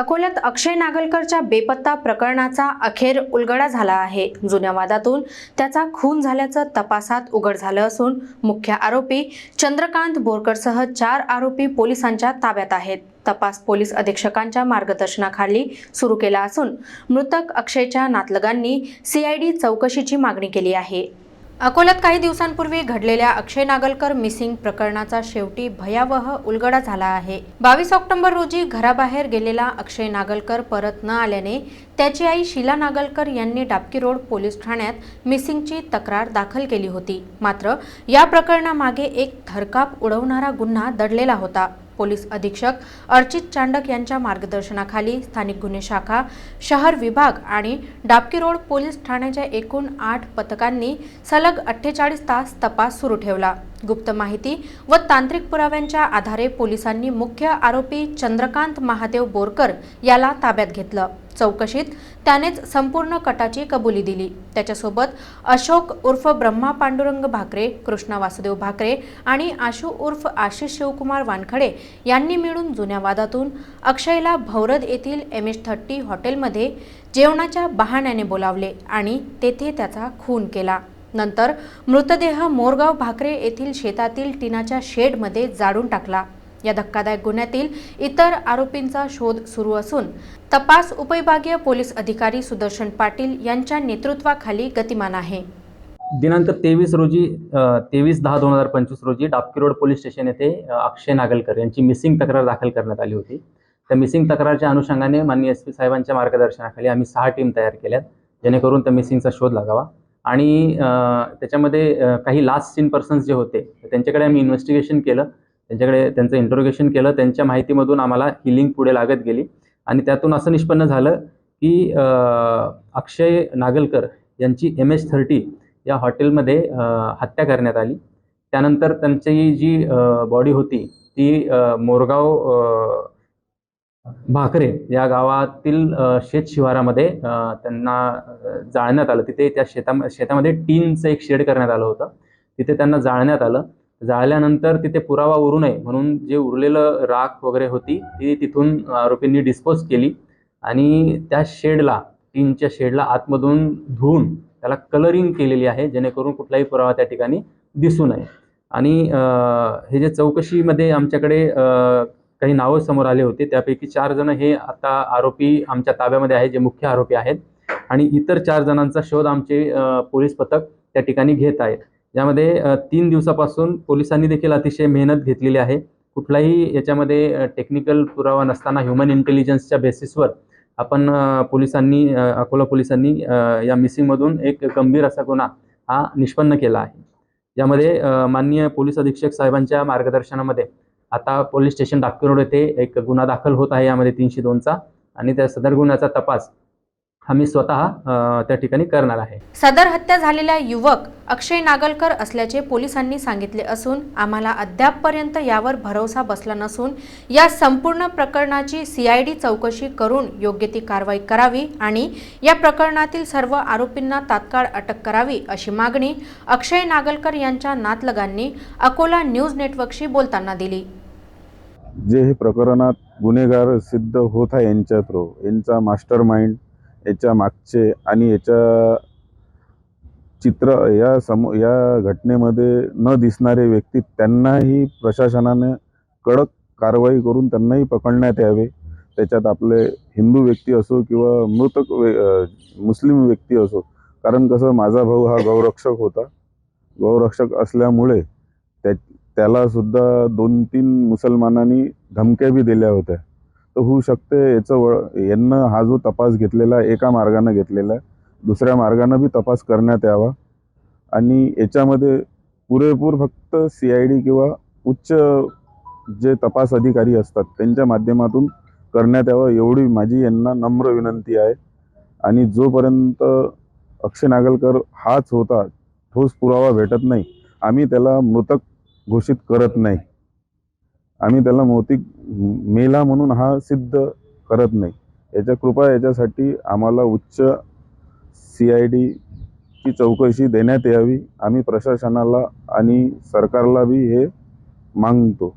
अकोल्यात अक्षय नागलकरच्या बेपत्ता प्रकरणाचा अखेर उलगडा झाला आहे. जुन्या वादातून त्याचा खून झाल्याचं तपासात उघड झालं असून मुख्य आरोपी चंद्रकांत बोरकरसह चार आरोपी पोलिसांच्या ताब्यात आहेत. तपास पोलीस अधीक्षकांच्या मार्गदर्शनाखाली सुरू केला असून मृतक अक्षयच्या नातलगांनी सीआयडी चौकशीची मागणी केली आहे. अकोल्यात काही दिवसांपूर्वी घडलेल्या अक्षय नागलकर मिसिंग प्रकरणाचा शेवटी भयावह उलगडा झाला आहे. बावीस ऑक्टोबर रोजी घराबाहेर गेलेला अक्षय नागलकर परत न आल्याने त्याची आई शीला नागलकर यांनी डापकी रोड पोलीस ठाण्यात मिसिंगची तक्रार दाखल केली होती. मात्र या प्रकरणामागे एक थरकाप उडवणारा गुन्हा दडलेला होता. पोलीस अधीक्षक अर्चित चांडक यांच्या मार्गदर्शनाखाली स्थानिक गुन्हे शाखा शहर विभाग आणि डाबकी रोड पोलीस ठाण्याच्या एकूण आठ पथकांनी सलग अठ्ठेचाळीस तास तपास सुरू ठेवला. गुप्त माहिती व तांत्रिक पुराव्यांच्या आधारे पोलिसांनी मुख्य आरोपी चंद्रकांत महादेव बोरकर याला ताब्यात घेतलं. चौकशीत त्यानेच संपूर्ण कटाची कबुली दिली. त्याच्यासोबत अशोक उर्फ ब्रह्मा पांडुरंग भाकरे कृष्णा वासुदेव भाकरे आणि आशू उर्फ आशिष शिवकुमार वानखडे यांनी मिळून जुन्या वादातून अक्षयला भौरद येथील एम एच थर्टी हॉटेलमध्ये जेवणाच्या बहाण्याने बोलावले आणि तेथे त्याचा खून केला. नंतर मृतदेह मोरगाव भाकरे येथील शेतातील टिनाच्या शेडमध्ये जाळून टाकला. या धक्कादायक गुन्ह्यातील इतर आरोपींचा शोध सुरू असून तपास उपविभागीय पोलीस अधिकारी सुदर्शन पाटील यांच्या नेतृत्वाखाली गतिमान आहे. दिनांक तेवीस रोजी तेवीस दहा दोन हजार पंचवीस रोजी डापकी रोड पोलीस स्टेशन येथे अक्षय नागलकर यांची मिसिंग तक्रार दाखल करण्यात आली होती. त्या मिसिंग तक्रारच्या अनुषंगाने माननीय एस पी साहेबांच्या मार्गदर्शनाखाली आम्ही सहा टीम तयार केल्यात जेणेकरून त्या मिसिंगचा शोध लागावा. आणि त्याच्यामध्ये काही लास्ट सीन पर्सन्स जे होते त्यांच्याकडे आम्ही इन्व्हेस्टिगेशन केलं. त्यांच्याकडे त्यांचं इंटरोगेशन केलं. त्यांच्या माहितीमधून आम्हाला ही लिंक पुढे लागत गेली. आणि त्यातून असं निष्पन्न झालं की अक्षय नागलकर यांची एम एच थर्टी या हॉटेलमध्ये हत्या करण्यात आली. त्यानंतर त्यांची जी बॉडी होती ती मोरगाव भाकरे या गावातील शेत शिवारामध्ये त्यांना जाळण्यात आलं. तिथे त्या शेता शेतामध्ये टीनचं एक शेड करण्यात आलं होतं. तिथे त्यांना जाळण्यात आलं. जाळल्यानंतर तिथे पुरावा उरू नये म्हणून जे उरलेलं राख वगैरे होती ती तिथून आरोपींनी डिस्पोज केली आणि त्या शेडला टीनच्या शेडला आतमधून धुवून त्याला कलरिंग केलेली आहे जेणेकरून कुठलाही पुरावा त्या ठिकाणी दिसू नये. आणि हे जे चौकशीमध्ये आमच्याकडे काही नावं समोर आले होते. त्यापैकी चार जण हे आता आरोपी आमच्या ताब्यामध्ये आहे जे मुख्य आरोपी आहेत. आणि इतर चार जणांचा शोध आमचे पोलीस पथक त्या ठिकाणी घेत आहेत यामध्ये तीन दिवसापासून पोलिसांनी देखील अतिशय मेहनत घेतलेली आहे. कुठलाही याच्यामध्ये टेक्निकल पुरावा नसताना ह्युमन इंटेलिजन्सच्या बेसिसवर आपण पोलिसांनी अकोला पोलिसांनी या मिसिंगमधून एक गंभीर असा गुन्हा हा निष्पन्न केला आहे. यामध्ये माननीय पोलीस अधीक्षक साहेबांच्या मार्गदर्शनामध्ये आता पोलीस स्टेशन डाकूर रोड येथे एक गुन्हा दाखल होत आहे यामध्ये तीनशे दोनचा आणि त्या सदर गुन्ह्याचा तपास आम्ही स्वतः त्या ठिकाणी करणार आहे. सदर हत्या झालेला युवक अक्षय नागलकर असल्याचे पोलिसांनी सांगितले असून आम्हाला अद्यापपर्यंत यावर भरोसा बसला नसून या संपूर्ण प्रकरणाची सीआयडी चौकशी करून योग्य ती कारवाई करावी आणि या प्रकरणातील सर्व आरोपींना तात्काळ अटक करावी अशी मागणी अक्षय नागलकर यांच्या नातलगांनी अकोला न्यूज नेटवर्कशी बोलताना दिली. जे हे प्रकरणात गुन्हेगार सिद्ध होत आहे यांच्या थ्रू यांचा मास्टर माइंड याच्या मागचे आणि याच्या चित्र या समो या घटनेमध्ये न दिसणारे व्यक्ती त्यांनाही प्रशासनाने कडक कारवाई करून त्यांनाही पकडण्यात यावे. त्याच्यात आपले हिंदू व्यक्ती असो किंवा मृतक वे मुस्लिम व्यक्ती असो. कारण कसं माझा भाऊ हा गौरक्षक होता. गौरक्षक असल्यामुळे त्या त्याला सुद्धा दोन तीन मुसलमानांनी धमक्या बी दिल्या होत्या. तर होऊ शकते याचं वळ यांना हा जो तपास घेतलेला आहे एका मार्गानं घेतलेला आहे दुसऱ्या मार्गानं बी तपास करण्यात यावा. आणि याच्यामध्ये पुरेपूर फक्त सी आय डी किंवा उच्च जे तपास अधिकारी असतात त्यांच्या माध्यमातून करण्यात यावं एवढी माझी यांना नम्र विनंती आहे. आणि जोपर्यंत अक्षय नागलकर हाच होता ठोस पुरावा भेटत नाही आम्ही त्याला मृतक घोषित करत नाही. आम्ही त्याला मौतिक मेला म्हणून हा सिद्ध करत नाही. याच्या कृपा याच्यासाठी आम्हाला उच्च सी आय डीची चौकशी देण्यात यावी. आम्ही प्रशासनाला आणि सरकारला बी हे मागतो.